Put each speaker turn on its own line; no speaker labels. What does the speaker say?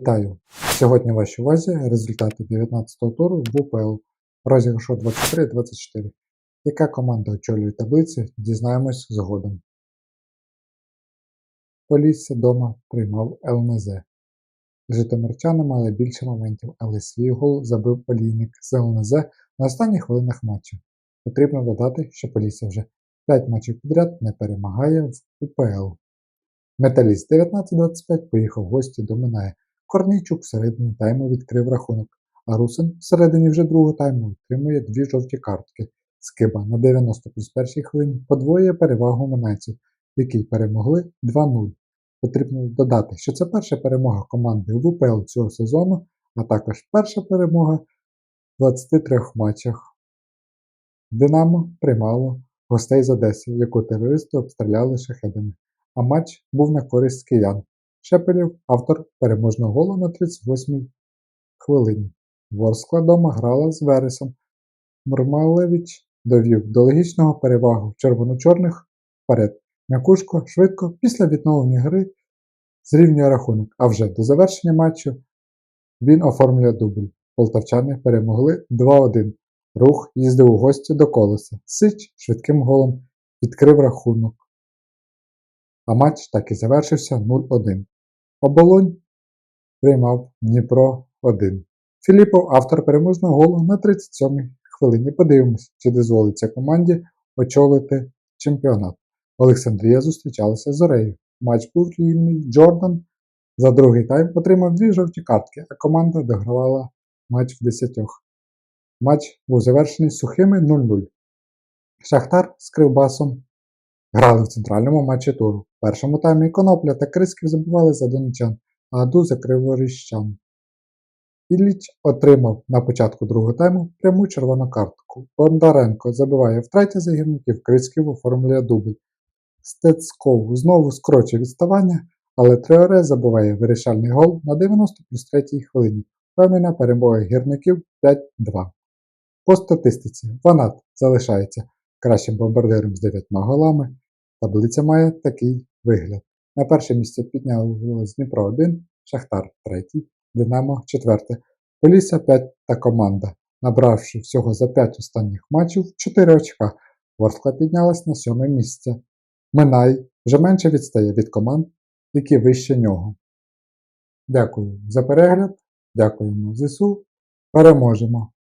Вітаю! Сьогодні в вашій увазі результати 19-го туру в УПЛ розіграшу 23-24. Яка команда очолює таблиці, дізнаємось згодом. Полісся дома приймав ЛНЗ. Житомирчани мали більше моментів, але свій гол забив олійник з ЛНЗ на останніх хвилинах матчу. Потрібно додати, що Полісся вже 5 матчів підряд не перемагає в УПЛ. Металіст 19-25 поїхав в гості до Минає. Корнійчук всередині тайму відкрив рахунок, а Русин всередині вже другого тайму отримує дві жовті картки. Скиба на 90 плюс першій хвилині подвоює перевагу минайців, які перемогли 2-0. Потрібно додати, що це перша перемога команди в УПЛ цього сезону, а також перша перемога в 23 матчах. Динамо приймало гостей з Одеси, яку терористи обстріляли шахедами, а матч був на користь киян. Шепелів автор переможного голу на 38-й хвилині. Ворскла дома грала з Вересом. Мурмалевич довів до логічного перевагу червоно-чорних вперед. М'якушко швидко після відновлення гри зрівнює рахунок, а вже до завершення матчу він оформлює дубль. Полтавчани перемогли 2-1. Рух їздив у гості до колеса. Сич швидким голом відкрив рахунок. А матч так і завершився 0-1. Оболонь приймав Дніпро 1. Філіпов автор переможного голу на 37-й хвилині. Подивимось, чи дозволиться команді очолити чемпіонат. Олександрія зустрічалася з Орею. Матч був рівний. Джордан за другий тайм отримав дві жовті картки, а команда догравала матч в десятьох. Матч був завершений сухими 0-0. Шахтар з Кривбасом грали в центральному матчі туру. В першому таймі Конопля та Крисків забували за донечан, а Аду за Криворіщан. Ілліч отримав на початку другого тайму пряму червону картку. Бондаренко забиває втретє за гірників, Крисків оформлює дубль. Стецков знову скорочує відставання, але Треоре забиває вирішальний гол на 90 плюс 3 хвилині. Впевнена перемога гірників 5-2. По статистиці Ванат залишається кращим бомбардиром з 9 голами. Таблиця має такий вигляд. На перше місце піднялось Дніпро 1, Шахтар 3, Динамо 4, Полісся 5 та команда, набравши всього за 5 останніх матчів 4 очка. Ворскла піднялась на 7 місце. Минай вже менше відстає від команд, які вище нього. Дякую за перегляд. Дякуємо ЗСУ. Переможемо!